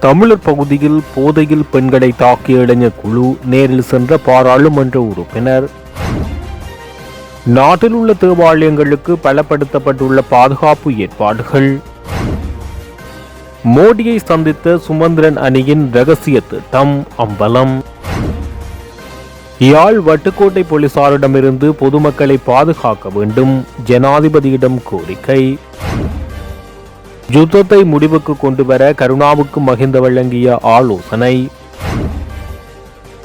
தமிழர் பகுதியில் போதையில் பெண்களை தாக்கிய இளைஞர் குழு நேரில் சென்ற பாராளுமன்ற உறுப்பினர். நாட்டில் உள்ள தேவாலயங்களுக்கு பலப்படுத்தப்பட்டுள்ள பாதுகாப்பு ஏற்பாடுகள். மோடியை சந்தித்த சுமந்திரன் அணியின் ரகசிய திட்டம் அம்பலம். யாழ் வட்டுக்கோட்டை போலீசாரிடமிருந்து பொதுமக்களை பாதுகாக்க வேண்டும் ஜனாதிபதியிடம் கோரிக்கை. யுத்தத்தை முடிவுக்கு கொண்டு வர கருணாவுக்கு மகிந்த வழங்கிய ஆலோசனை.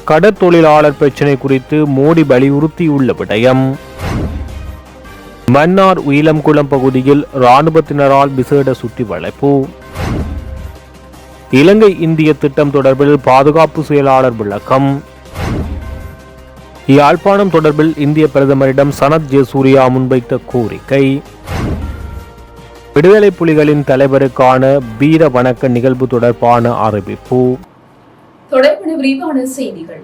கடற்தொழிலாளர் பிரச்சினை குறித்து மோடி வலியுறுத்தியுள்ள விடயம். மன்னார் உயிலம்குளம் பகுதியில் இராணுவத்தினரால் விசேட சுற்றி வளைப்பு இலங்கை இந்திய திட்டம் தொடர்பில் பாதுகாப்பு செயலாளர் விளக்கம். யாழ்ப்பாணம் தொடர்பில் இந்திய பிரதமரிடம் சனத் ஜெயசூர்யா முன்வைத்த கோரிக்கை. விடுதலை புலிகளின் தலைவருக்கான வீர வணக்க நிகழ்வு தொடர்பான அறிவிப்பு. தொடர்பான விரிவான செய்திகள்.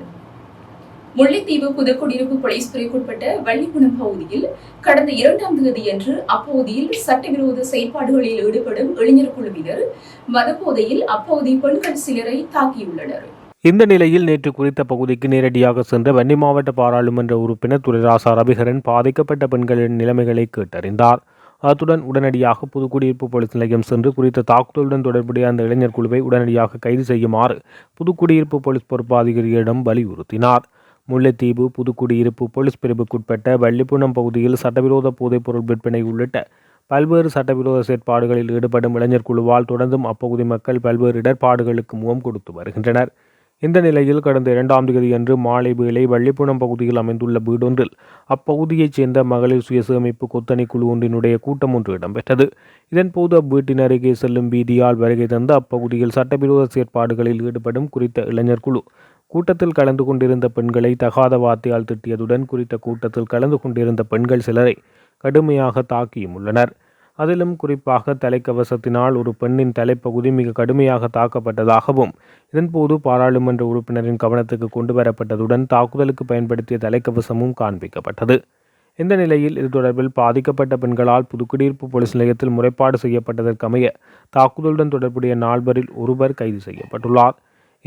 முல்லைத்தீவு புதுக்குடியிருப்பு போலீஸ் பிரிவுக்குட்பட்ட வள்ளிக்குணம் பகுதியில் கடந்த இரண்டாம் தேதியன்று அப்பகுதியில் சட்டவிரோத செயற்பாடுகளில் ஈடுபடும் இளைஞர் குழுவினர் மதபோதையில் அப்பகுதி பெண்கள் சிலரை தாக்கியுள்ளனர். இந்த நிலையில் நேற்று குறித்த பகுதிக்கு நேரடியாக சென்ற வன்னி மாவட்ட பாராளுமன்ற உறுப்பினர் துரைராசா ரவிகரன் பாதிக்கப்பட்ட பெண்களின் நிலைமைகளை கேட்டறிந்தார். அத்துடன் உடனடியாக புதுக்குடியிருப்பு போலீஸ் நிலையம் சென்று குறித்த தாக்குதலுடன் தொடர்புடைய அந்த இளைஞர் குழுவை உடனடியாக கைது செய்யுமாறு புதுக்குடியிருப்பு போலீஸ் பொறுப்பாதிகாரியிடம் வலியுறுத்தினார். முல்லைத்தீவு புதுக்குடியிருப்பு போலீஸ் பிரிவுக்குட்பட்ட வள்ளிப்புணம் பகுதியில் சட்டவிரோத போதைப்பொருள் விற்பனை உள்ளிட்ட பல்வேறு சட்டவிரோத செயற்பாடுகளில் ஈடுபடும் இளைஞர் குழுவால் தொடர்ந்தும் அப்பகுதி மக்கள் பல்வேறு இடர்பாடுகளுக்கு முகம் கொடுத்து வருகின்றனர். இந்த நிலையில் கடந்த இரண்டாம் தேதியன்று மாலை வேளை வள்ளிப்புணம் பகுதியில் அமைந்துள்ள வீடொன்றில் அப்பகுதியைச் சேர்ந்த மகளிர் சுயசேமிப்பு கொத்தணி குழு ஒன்றினுடைய கூட்டம் ஒன்று இடம்பெற்றது. இதன்போது அவ்வீட்டின் அருகே செல்லும் வீதியால் வருகை தந்த அப்பகுதியில் சட்டவிரோத செயற்பாடுகளில் ஈடுபடும் குறித்த இளைஞர் குழு. கூட்டத்தில் கலந்து கொண்டிருந்த பெண்களை தகாத வார்த்தையால் திட்டியதுடன் குறித்த கூட்டத்தில் கலந்து கொண்டிருந்த பெண்கள் சிலரை கடுமையாக தாக்கியும் உள்ளனர். அதிலும் குறிப்பாக தலைக்கவசத்தினால் ஒரு பெண்ணின் தலைப்பகுதி மிக கடுமையாக தாக்கப்பட்டதாகவும் இதன்போது பாராளுமன்ற உறுப்பினரின் கவனத்துக்கு கொண்டு வரப்பட்டதுடன் தாக்குதலுக்கு பயன்படுத்திய தலைக்கவசமும் காண்பிக்கப்பட்டது. இந்த நிலையில் இது தொடர்பில் பாதிக்கப்பட்ட பெண்களால் புதுக்குடியிருப்பு போலீஸ் நிலையத்தில் முறைப்பாடு செய்யப்பட்டதற்கமைய தாக்குதலுடன் தொடர்புடைய நால்வரில் ஒருவர் கைது செய்யப்பட்டுள்ளார்.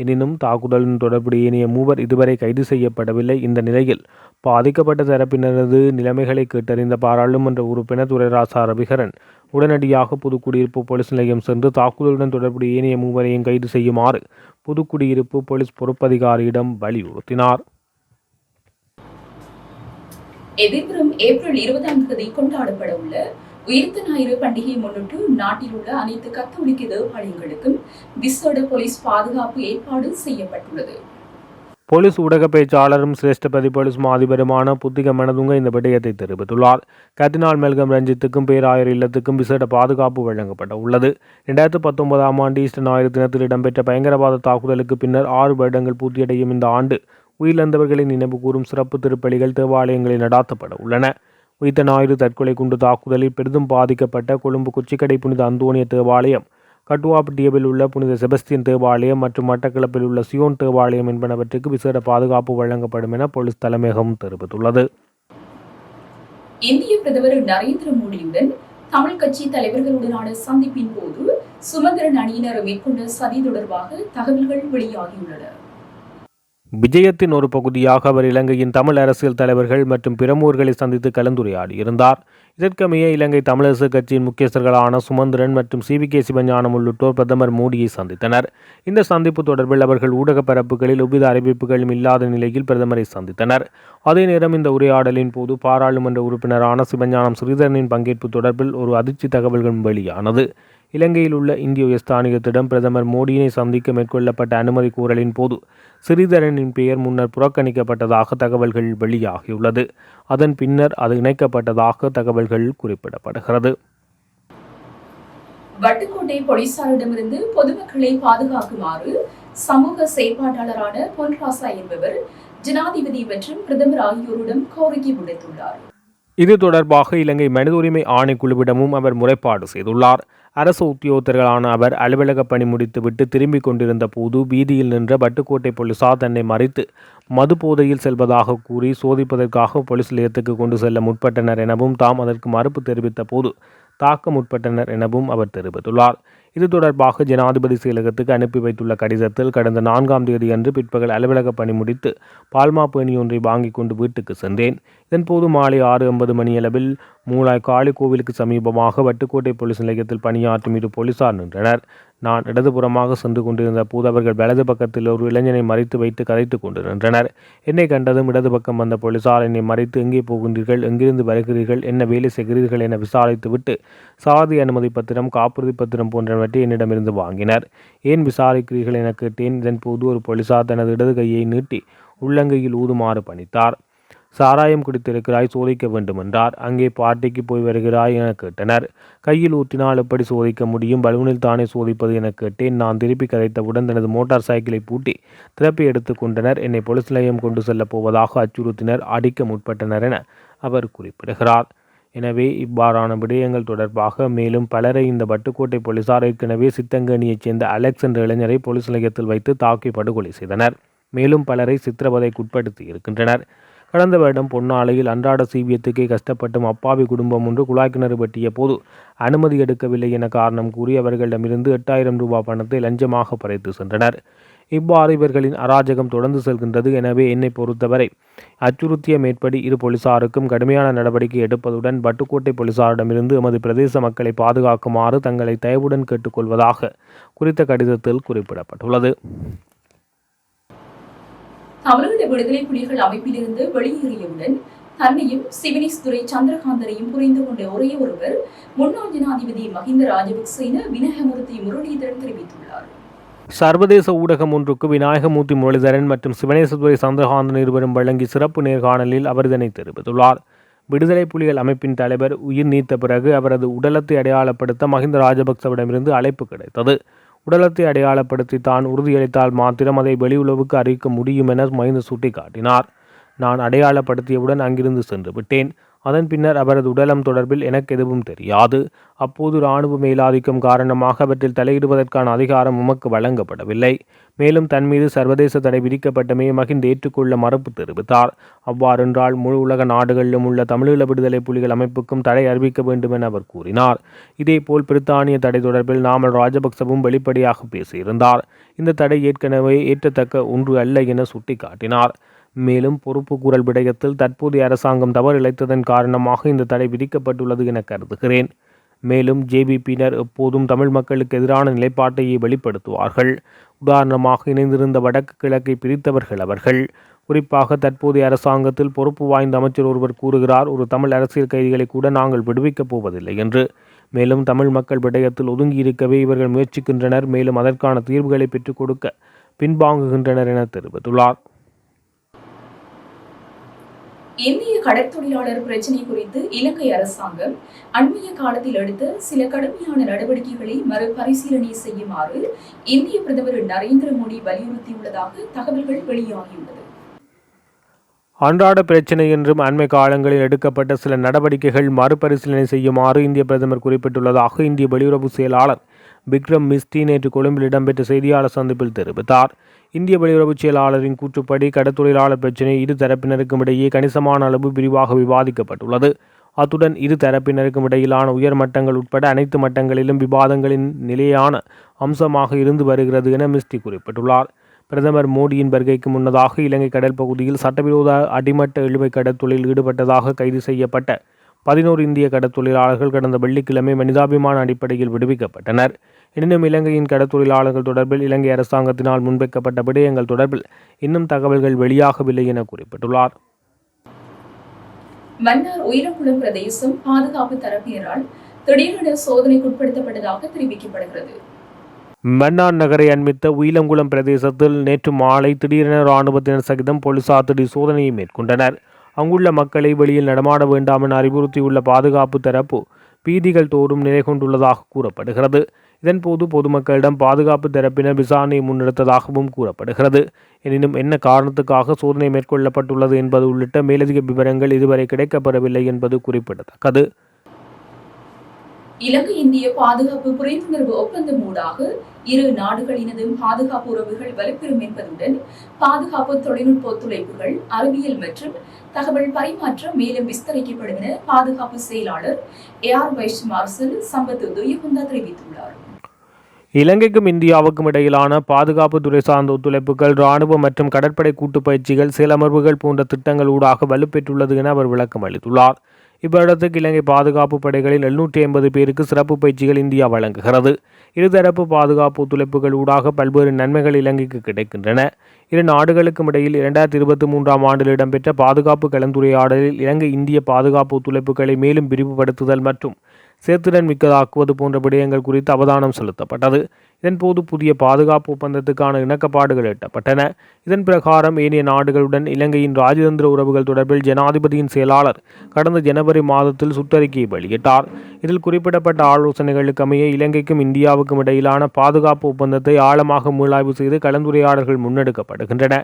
எனினும் தாக்குதலுடன் தொடர்புடைய ஏனைய மூவர் இதுவரை கைது செய்யப்படவில்லை. இந்த நிலையில் பாதிக்கப்பட்ட தரப்பினரது நிலைமைகளை கேட்டறிந்த பாராளுமன்ற உறுப்பினர் துரைராசா ரவிகரன் உடனடியாக புதுக்குடியிருப்பு போலீஸ் நிலையம் சென்று தாக்குதலுடன் தொடர்புடைய ஏனைய மூவரையும் கைது செய்யுமாறு புதுக்குடியிருப்பு போலீஸ் பொறுப்பதிகாரியிடம் வலியுறுத்தினார். எதிர்வரும் ஏப்ரல் இருபதாம் தேதி கொண்டாடப்பட உள்ள உயிர்த்த ஞாயிறு பண்டிகையை முன்னிட்டு நாட்டில் உள்ள அனைத்து கத்தோலிக்க தேவாலயங்களுக்கும் விசேட போலீஸ் பாதுகாப்பு ஏற்பாடு செய்யப்பட்டுள்ளது. போலீஸ் ஊடக பேச்சாளரும் சிரேஷ்டபதி போலீஸ் மாதிபருமான புத்திக மனதுங்க இந்த விடயத்தை தெரிவித்துள்ளார். கத்தினால் மெல்கம் ரஞ்சித்துக்கும் பேராயர் இல்லத்துக்கும் விசேட பாதுகாப்பு வழங்கப்பட உள்ளது. இரண்டாயிரத்து பத்தொன்பதாம் ஆண்டு ஈஸ்டர் ஞாயிறு தினத்தில் இடம்பெற்ற பயங்கரவாத தாக்குதலுக்கு பின்னர் ஆறு வருடங்கள் பூர்த்தியடையும் இந்த ஆண்டு உயிரிழந்தவர்களை நினைவு கூறும் சிறப்பு திருப்பலிகள் தேவாலயங்களில் நடாத்தப்பட உள்ளன. உயிர்த்த ஞாயிறு தற்கொலை குண்டு தாக்குதலில் பெரிதும் பாதிக்கப்பட்ட கொழும்பு குச்சிக்கடை புனித அந்தோனிய தேவாலயம் கட்டுவாப்பட்டியவில் உள்ள புனித செபஸ்தியன் தேவாலயம் மற்றும் மட்டக்களப்பில் உள்ள சியோன் தேவாலயம் என்பனவற்றுக்கு விசேட பாதுகாப்பு வழங்கப்படும் என போலீஸ் தலைமையகம் தெரிவித்துள்ளது. இந்திய பிரதமர் நரேந்திர மோடியுடன் தமிழ் கட்சி தலைவர்களுடனான சந்திப்பின் போது சுமந்திரன் அணியினர் மேற்கொண்ட சதி தொடர்பாக தகவல்கள் வெளியாகியுள்ளன. விஜயத்தின் ஒரு பகுதியாக அவர் இலங்கையின் தமிழ் அரசியல் தலைவர்கள் மற்றும் பிரமுகர்களை சந்தித்து கலந்துரையாடியிருந்தார். இதற்கமைய இலங்கை தமிழரசு கட்சியின் முக்கியஸ்தர்களான சுமந்திரன் மற்றும் சி. வி. கே. சிவஞானம் உள்ளிட்டோர் பிரதமர் மோடியை சந்தித்தனர். இந்த சந்திப்பு தொடர்பில் அவர்கள் ஊடக பரப்புகளில் எவ்வித அறிவிப்புகளும் இல்லாத நிலையில் பிரதமரை சந்தித்தனர். அதே நேரம் இந்த உரையாடலின் போது பாராளுமன்ற உறுப்பினரான சிவஞானம் ஸ்ரீதரனின் பங்கேற்பு தொடர்பில் ஒரு அதிர்ச்சி தகவல்களும் வெளியானது. இலங்கையில் உள்ள இந்திய உயர்ஸ்தானிகத்திடம் பிரதமர் மோடியினை சந்திக்க மேற்கொள்ளப்பட்ட அனுமதி கோரலின் போது சிறிதரனின் பெயர் முன்னர் புறக்கணிக்கப்பட்டதாக தகவல்கள் வெளியாகியுள்ளது. அதன் பின்னர் அது இணைக்கப்பட்டதாக தகவல்கள் குறிப்பிடப்படுகிறது. வட்டுக்கோட்டை போலீசாரிடமிருந்து பொதுமக்களை பாதுகாக்குமாறு சமூக செயற்பாட்டாளரான பொன்ராசா என்பவர் ஜனாதிபதி மற்றும் பிரதமர் ஆகியோரிடம் கோரிக்கை விடுத்துள்ளார். இது தொடர்பாக இலங்கை மனித உரிமை ஆணைக்குழுவிடமும் அவர் முறைப்பாடு செய்துள்ளார். அரசு உத்தியோகத்தர்களான அவர் அலுவலக பணி முடித்துவிட்டு திரும்பிக் கொண்டிருந்த போது வீதியில் நின்ற வட்டுக்கோட்டை போலீசார் தன்னை மறைத்து மது போதையில் செல்வதாக கூறி சோதிப்பதற்காக போலீஸ் நிலையத்துக்கு கொண்டு செல்ல முற்பட்டனர் எனவும் தாம் அதற்கு மறுப்பு தெரிவித்த போது தாக்க முற்பட்டனர் எனவும் அவர் தெரிவித்துள்ளார். இது தொடர்பாக ஜனாதிபதி செயலகத்துக்கு அனுப்பி வைத்துள்ள கடிதத்தில் கடந்த நான்காம் தேதி அன்று பிற்பகல் அலுவலக பணி முடித்து பால்மா பேணி ஒன்றை வாங்கிக் கொண்டு வீட்டுக்கு சென்றேன். இதன்போது மாலை ஆறு ஐம்பது மணியளவில் மூலாய் காளி கோவிலுக்கு சமீபமாக வட்டுக்கோட்டை போலீஸ் நிலையத்தில் பணியாற்றும் இரு போலீசார் நின்றனர். நான் இடதுபுறமாக சென்று கொண்டிருந்த போது அவர்கள் வலது பக்கத்தில் ஒரு இளைஞனை மறைத்து வைத்து கதைத்து கொண்டு நின்றனர். என்னை கண்டதும் இடது பக்கம் வந்த போலீசார் என்னை மறைத்து எங்கே போகின்றீர்கள்? எங்கிருந்து வருகிறீர்கள்? என்ன வேலை செய்கிறீர்கள்? என விசாரித்துவிட்டு சாதி அனுமதி பத்திரம் காப்புறுதி பத்திரம் போன்றவற்றை என்னிடமிருந்து வாங்கினர். ஏன் விசாரிக்கிறீர்கள்? என கேட்டேன். இதன்போது ஒரு போலீசார் தனது இடது கையை நீட்டி உள்ளங்கையில் ஊதுமாறு பணித்தார். சாராயம் குடித்திருக்கிறாய் சோதிக்க வேண்டும் என்றார் அங்கே பார்ட்டிக்கு போய் வருகிறாய் என கேட்டனர். கையில் ஊற்றினால் எப்படி சோதிக்க முடியும்? பலூனில் தானே சோதிப்பது என கேட்டேன். நான் திருப்பி கதைத்தவுடன் தனது மோட்டார் சைக்கிளை பூட்டி திறப்பி எடுத்துக் கொண்டனர். என்னை போலீஸ் நிலையம் கொண்டு செல்லப் போவதாக அச்சுறுத்தினர். அடிக்க முற்பட்டனர் என அவர் குறிப்பிடுகிறார். எனவே இவ்வாறான விடயங்கள் தொடர்பாக மேலும் பலரை இந்த பட்டுக்கோட்டை போலீசார் ஏற்கனவே சித்தங்கணியைச் சேர்ந்த அலெக்ஸ் என்ற இளைஞரை போலீஸ் நிலையத்தில் வைத்து தாக்கி படுகொலை செய்தனர். மேலும் பலரை சித்திரவதைக்குட்படுத்தி இருக்கின்றனர். கடந்த வருடம் பொன்னாலையில் அன்றாட சீவியத்துக்கே கஷ்டப்பட்டும் அப்பாவி குடும்பம் ஒன்று குழாய் கிணறு வெட்டிய போது அனுமதி எடுக்கவில்லை என காரணம் கூறி அவர்களிடமிருந்து எட்டாயிரம் ரூபாய் பணத்தை லஞ்சமாக பறைத்து சென்றனர். இவ்வாறு இவர்களின் அராஜகம் தொடர்ந்து செல்கின்றது எனவே என்னை பொறுத்தவரை அச்சுறுத்திய மேற்படி இரு போலீசாருக்கும் கடுமையான நடவடிக்கை எடுப்பதுடன் பட்டுக்கோட்டை போலீசாரிடமிருந்து எமது பிரதேச மக்களை பாதுகாக்குமாறு தங்களை தயவுடன் கேட்டுக்கொள்வதாக குறித்த கடிதத்தில் குறிப்பிடப்பட்டுள்ளது. தமிழக விடுதலை புலிகள் அமைப்பிலிருந்து வெளியேறியவுடன் தன்னையும் சிவினிஸ் துறை சந்திரகாந்தரையும் புரிந்து கொண்ட ஒரே ஒருவர் முன்னாள் ஜனாதிபதி மஹிந்த ராஜபக்ச என விநாயகமூர்த்தி முரளிதரன் தெரிவித்துள்ளார். சர்வதேச ஊடகம் ஒன்றுக்கு விநாயகமூர்த்தி முரளிதரன் மற்றும் சிவனேசதுரை சந்திரகாந்தன் இருவரும் வழங்கி சிறப்பு நேர்காணலில் அவர் இதனை தெரிவித்துள்ளார். விடுதலை புலிகள் அமைப்பின் தலைவர் உயிர் நீத்த பிறகு அவரது உடலத்தை அடையாளப்படுத்த மஹிந்த ராஜபக்சவிடமிருந்து அழைப்பு கிடைத்தது. உடலத்தை அடையாளப்படுத்தி தான் உறுதியளித்தால் மாத்திரம் அதை வெளியுறவுக்கு அறிவிக்க முடியும் என மஹிந்த சுட்டிக்காட்டினார். நான் அடையாளப்படுத்தியவுடன் அங்கிருந்து சென்று விட்டேன். அதன் பின்னர் அவரது உடலம் தொடர்பில் எனக்கு எதுவும் தெரியாது. அப்போது இராணுவ மேலாதிக்கம் காரணமாக அவற்றில் தலையிடுவதற்கான அதிகாரம் உமக்கு வழங்கப்படவில்லை. மேலும் தன் மீது சர்வதேச தடை விதிக்கப்பட்டமே மகிழ்ந்து ஏற்றுக்கொள்ள மறுப்பு தெரிவித்தார். அவ்வாறென்றால் முழு உலக நாடுகளிலும் உள்ள தமிழீழ விடுதலை புலிகள் அமைப்புக்கும் தடை அறிவிக்க வேண்டும் என அவர் கூறினார். இதேபோல் பிரித்தானிய தடை தொடர்பில் நாமல் ராஜபக்சவும் வெளிப்படையாக பேசியிருந்தார். இந்த தடை ஏற்கனவே ஏற்றத்தக்க ஒன்று அல்ல என சுட்டிக்காட்டினார். மேலும் பொறுப்புகூரல் விடயத்தில் தற்போதைய அரசாங்கம் தவறு இழைத்ததன் காரணமாக இந்த தடை விதிக்கப்பட்டுள்ளது என கருதுகிறேன். மேலும் ஜேபிபியினர் எப்போதும் தமிழ் மக்களுக்கு எதிரான நிலைப்பாட்டையே வெளிப்படுத்துவார்கள். உதாரணமாக இணைந்திருந்த வடக்கு கிழக்கை பிரித்தவர்கள் அவர்கள். குறிப்பாக தற்போதைய அரசாங்கத்தில் பொறுப்பு வாய்ந்த அமைச்சர் ஒருவர் கூறுகிறார் ஒரு தமிழ் அரசியல் கைதிகளை கூட நாங்கள் விடுவிக்கப் போவதில்லை என்று. மேலும் தமிழ் மக்கள் விடயத்தில் ஒதுங்கியிருக்கவே இவர்கள் முயற்சிக்கின்றனர் மேலும் அதற்கான தீர்வுகளை பெற்றுக் கொடுக்க பின்வாங்குகின்றனர் என தெரிவித்துள்ளார். இந்திய கடற்தொழிலாளர் பிரச்சினை குறித்து இலங்கை அரசாங்கம் அண்மைய காலத்தில் எடுத்த சில கடுமையான நடவடிக்கைகளை மறுபரிசீலனை செய்யுமாறு இந்திய பிரதமர் நரேந்திர மோடி வலியுறுத்தியுள்ளதாக தகவல்கள் வெளியாகியுள்ளது. அன்றாட பிரச்சினை என்றும் அண்மை காலங்களில் எடுக்கப்பட்ட சில நடவடிக்கைகள் மறுபரிசீலனை செய்யுமாறு இந்திய பிரதமர் குறிப்பிட்டுள்ளதாக இந்திய வெளியுறவு செயலாளர் விக்ரம் மிஸ்டி நேற்று கொழும்பில் இடம்பெற்ற செய்தியாளர் சந்திப்பில் தெரிவித்தார். இந்திய வெளியுறவு செயலாளரின் கூற்றுப்படி கடற்தொழிலாளர் பிரச்சினை இரு தரப்பினருக்கும் இடையே கணிசமான அளவு விரிவாக விவாதிக்கப்பட்டுள்ளது. அத்துடன் இரு தரப்பினருக்கும் இடையிலான உயர் மட்டங்கள் உட்பட அனைத்து மட்டங்களிலும் விவாதங்களின் நிலையான அம்சமாக இருந்து வருகிறது என மிஸ்டி குறிப்பிட்டுள்ளார். பிரதமர் மோடியின் வருகைக்கு முன்னதாக இலங்கை கடல் பகுதியில் சட்டவிரோத அடிமட்ட இழுவை கடற்தொழில் ஈடுபட்டதாக கைது செய்யப்பட்ட பதினோரு இந்திய கடற்தொழிலாளர்கள் கடந்த வெள்ளிக்கிழமை மனிதாபிமான அடிப்படையில் விடுவிக்கப்பட்டனர். எனினும் இலங்கையின் கடற்தொழிலாளர்கள் தொடர்பில் இலங்கை அரசாங்கத்தினால் முன்வைக்கப்பட்ட விடயங்கள் தொடர்பில் இன்னும் தகவல்கள் வெளியாகவில்லை என குறிப்பிட்டுள்ளார். மன்னார் உயிரக்குளம் பிரதேசம் பாதுகாப்பு தரப்பினரால் திடீரென சோதனைக்குட்படுத்தப்பட்டதாக தெரிவிக்கப்படுகிறது. மன்னார் நகரை அண்மித்த உயிலங்குளம் பிரதேசத்தில் நேற்று மாலை திடீரென இராணுவத்தினர் சகிதம் போலீசார் திடீர் சோதனையை மேற்கொண்டனர். அங்குள்ள மக்களை வெளியில் நடமாட வேண்டாம் என அறிவுறுத்தியுள்ள பாதுகாப்பு தரப்பு பீதிகள் தோறும் நிலை கொண்டுள்ளதாக கூறப்படுகிறது. இதன்போது பொதுமக்களிடம் பாதுகாப்பு தரப்பினர் விசாரணை முன்னெடுத்ததாகவும் கூறப்படுகிறது. எனினும் என்ன காரணத்துக்காக சோதனை மேற்கொள்ளப்பட்டுள்ளது என்பது உள்ளிட்ட மேலதிக விவரங்கள் இதுவரை கிடைக்கப்பெறவில்லை என்பது குறிப்பிடத்தக்கது. இலங்கை இந்திய பாதுகாப்பு புரிந்துணர்வு ஒப்பந்தம் ஊடாக இரு நாடுகளினதும் பாதுகாப்பு உறவுகள் வலுப்பெறும் என்பதுடன் பாதுகாப்பு தொழில்நுட்ப ஒத்துழைப்புகள் அறிவியல் மற்றும் தகவல் பரிமாற்றம் மேலும் விஸ்தரிக்கப்படும் என பாதுகாப்பு செயலாளர் air vice marshal Sampath Thuyacontha தெரிவித்துள்ளார். இலங்கைக்கும் இந்தியாவுக்கும் இடையிலான பாதுகாப்பு துறை சார்ந்த ஒத்துழைப்புகள் இராணுவ மற்றும் கடற்படை கூட்டுப் பயிற்சிகள் செயலமர்வுகள் போன்ற திட்டங்கள் ஊடாக வலுப்பெற்றுள்ளது என அவர் விளக்கம் அளித்துள்ளார். இவ்விடத்துக்கு இலங்கை பாதுகாப்பு படைகளில் எழுநூற்றி ஐம்பது பேருக்கு சிறப்பு பயிற்சிகள் இந்தியா வழங்குகிறது. இருதரப்பு பாதுகாப்பு ஒத்துழைப்புகள் ஊடாக பல்வேறு நன்மைகள் இலங்கைக்கு கிடைக்கின்றன. இரு நாடுகளுக்கும் இடையில் இரண்டாயிரத்தி இருபத்தி மூன்றாம் ஆண்டில் இடம்பெற்ற பாதுகாப்பு கலந்துரையாடலில் இலங்கை இந்திய பாதுகாப்பு ஒத்துழைப்புகளை மேலும் விரிவுபடுத்துதல் மற்றும் சேர்த்துடன் மிக்கதாக்குவது போன்ற விடயங்கள் குறித்து அவதானம் செலுத்தப்பட்டது. இதன்போது புதிய பாதுகாப்பு ஒப்பந்தத்துக்கான இணக்கப்பாடுகள் எட்டப்பட்டன. இதன் பிரகாரம் ஏனைய நாடுகளுடன் இலங்கையின் ராஜதந்திர உறவுகள் தொடர்பில் ஜனாதிபதியின் செயலாளர் கடந்த ஜனவரி மாதத்தில் சுற்றறிக்கையை வெளியிட்டார். இதில் குறிப்பிடப்பட்ட ஆலோசனைகளுக்கு அமைய இலங்கைக்கும் இந்தியாவுக்கும் இடையிலான பாதுகாப்பு ஒப்பந்தத்தை ஆழமாக மீளாய்வு செய்து கலந்துரையாடல்கள் முன்னெடுக்கப்படுகின்றன.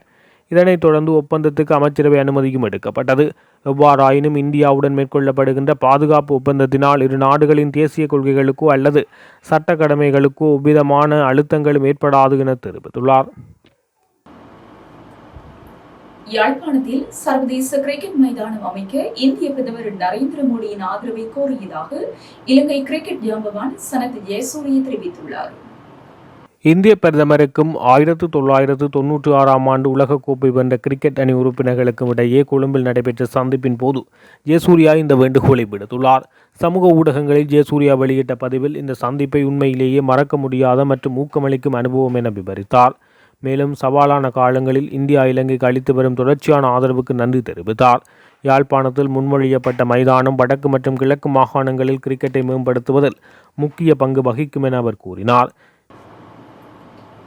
இதனைத் தொடர்ந்து ஒப்பந்தத்துக்கு அமைச்சரவை அனுமதியும் எடுக்கப்பட்டது. எவ்வாறாயினும் இந்தியாவுடன் மேற்கொள்ளப்படுகின்ற பாதுகாப்பு ஒப்பந்தத்தினால் இரு நாடுகளின் தேசிய கொள்கைகளுக்கோ அல்லது சட்ட கடமைகளுக்கோ எவ்விதமான அழுத்தங்களும் ஏற்படாது என தெரிவித்துள்ளார். யாழ்ப்பாணத்தில் சர்வதேச கிரிக்கெட் மைதானம் அமைக்க இந்திய பிரதமர் நரேந்திர மோடியின் ஆதரவை கோரியதாக இலங்கை கிரிக்கெட் ஜாம்பவான் சனத் ஜெயசூரிய தெரிவித்துள்ளார். இந்திய பிரதமருக்கும் ஆயிரத்து தொள்ளாயிரத்து தொன்னூற்றி ஆறாம் ஆண்டு உலகக்கோப்பை வென்ற கிரிக்கெட் அணி உறுப்பினர்களுக்கும் இடையே கொழும்பில் நடைபெற்ற சந்திப்பின் போது ஜெயசூர்யா இந்த வேண்டுகோளை விடுத்துள்ளார். சமூக ஊடகங்களில் ஜெயசூர்யா வெளியிட்ட பதிவில் இந்த சந்திப்பை உண்மையிலேயே மறக்க முடியாத மற்றும் ஊக்கமளிக்கும் அனுபவம் என விவரித்தார். மேலும் சவாலான காலங்களில் இந்தியா இலங்கைக்கு அளித்து வரும் தொடர்ச்சியான ஆதரவுக்கு நன்றி தெரிவித்தார். யாழ்ப்பாணத்தில் முன்மொழியப்பட்ட மைதானம் வடக்கு மற்றும் கிழக்கு மாகாணங்களில் கிரிக்கெட்டை மேம்படுத்துவதில் முக்கிய பங்கு வகிக்கும் என அவர் கூறினார்.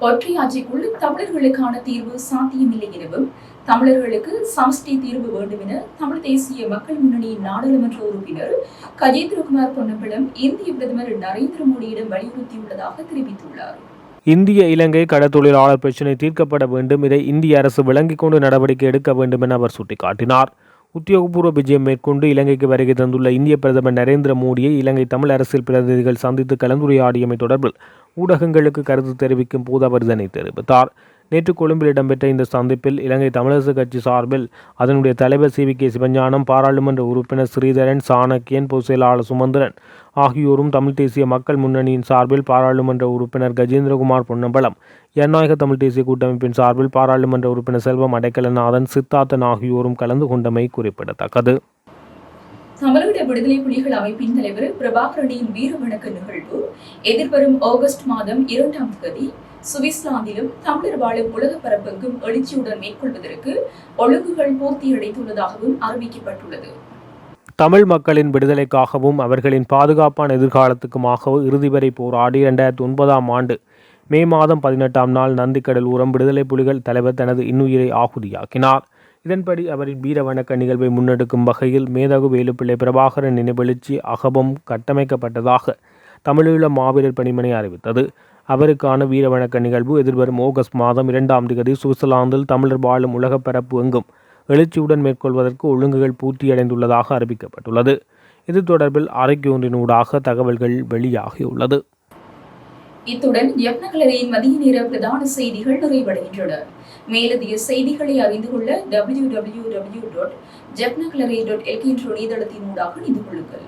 ஒற்றையாட்சிக்குள் தமிழர்களுக்கான தீர்வு சாத்தியமில்லை எனவும் தமிழர்களுக்கு சமஷ்டி தீர்வு வேண்டும் என தமிழ் தேசிய மக்கள் முன்னணியின் நாடாளுமன்ற உறுப்பினர் கஜேந்திரகுமார் பொன்னம்பலம் இந்திய பிரதமர் நரேந்திர மோடியிடம் வலியுறுத்தியுள்ளதாக தெரிவித்துள்ளார். இந்திய இலங்கை கடத்தொழிலாளர் பிரச்சினை தீர்க்கப்பட வேண்டும். இதை இந்திய அரசு விளங்கிக் கொண்டு நடவடிக்கை எடுக்க வேண்டும் என அவர் சுட்டிக்காட்டினார். உத்தியோகபூர்வ விஜயம் மேற்கொண்டு இலங்கைக்கு வருகை தந்துள்ள இந்திய பிரதமர் நரேந்திர மோடியை இலங்கை தமிழ் அரசியல் பிரதிநிதிகள் சந்தித்து கலந்துரையாடியமை தொடர்பில் ஊடகங்களுக்கு கருத்து தெரிவிக்கும் போது அவர் இதனை தெரிவித்தார். நேற்று கொழும்பில் இடம்பெற்ற இந்த சந்திப்பில் இலங்கை தமிழரசு கட்சி சார்பில் அதனுடைய தலைவர் சி வி கே சிவஞானம் பாராளுமன்ற உறுப்பினர் ஸ்ரீதரன் சாணக்கியன் பொதுச் செயலாளர் சுமந்திரன் ஆகியோரும் தமிழ் தேசிய மக்கள் முன்னணியின் சார்பில் பாராளுமன்ற உறுப்பினர் கஜேந்திரகுமார் பொன்னம்பலம் ஜனநாயக தமிழ் தேசிய கூட்டமைப்பின் சார்பில் பாராளுமன்ற உறுப்பினர் செல்வம் அடைக்கலநாதன் சித்தார்த்தன் ஆகியோரும் கலந்து கொண்டமை குறிப்பிடத்தக்கது. தமிழீழ விடுதலை புலிகள் அமைப்பின் தலைவர் பிரபாகரனின் வீர வணக்க நிகழ்வு எதிர்வரும் ஆகஸ்ட் மாதம் இரண்டாம் தேதி சுவிஸ்லாந்திலும் தமிழர் வாழும் உலக பரப்பெங்கும் எழுச்சியுடன் மேற்கொள்வதற்கு ஒழுங்குகள் பூர்த்தியடைந்துள்ளதாகவும் அறிவிக்கப்பட்டுள்ளது. தமிழ் மக்களின் விடுதலைக்காகவும் அவர்களின் பாதுகாப்பான எதிர்காலத்துக்குமாக இறுதி வரை போராடி இரண்டாயிரத்தி ஒன்பதாம் ஆண்டு மே மாதம் பதினெட்டாம் நாள் நந்திக்கடல் உரம் விடுதலை புலிகள் தலைவர் தனது இன்னுயிரை ஆகுதியாக்கினார். இதன்படி அவரின் வீரவணக்க நிகழ்வை முன்னெடுக்கும் வகையில் மேதகு வேலுப்பிள்ளை பிரபாகரன் நினைவெழுச்சி அகபம் கட்டமைக்கப்பட்டதாக தமிழீழ மாவீரர் பணிமனை அறிவித்தது. அவருக்கான வீரவணக்க நிகழ்வு எதிர்வரும் ஆகஸ்ட் மாதம் இரண்டாம் தேதி சுவிட்சர்லாந்தில் தமிழர் வாழும் உலகப் பரப்பு எங்கும் எழுச்சியுடன் மேற்கொள்வதற்கு ஒழுங்குகள் பூர்த்தியடைந்துள்ளதாக அறிவிக்கப்பட்டுள்ளது. இது தொடர்பில் அறிக்கை ஒன்றினூடாக தகவல்கள் வெளியாகியுள்ளது. இத்துடன் யப்னகலரின் மதிய நேர பிரதான செய்திகள் நிறைவடைகின்றன. மேலதிக செய்திகளை அறிந்து கொள்ள W W W dot Jaffnagallery dot எல்கின்ற இணையதளத்தின் ஊடாக இணைந்து கொள்ளுங்கள்.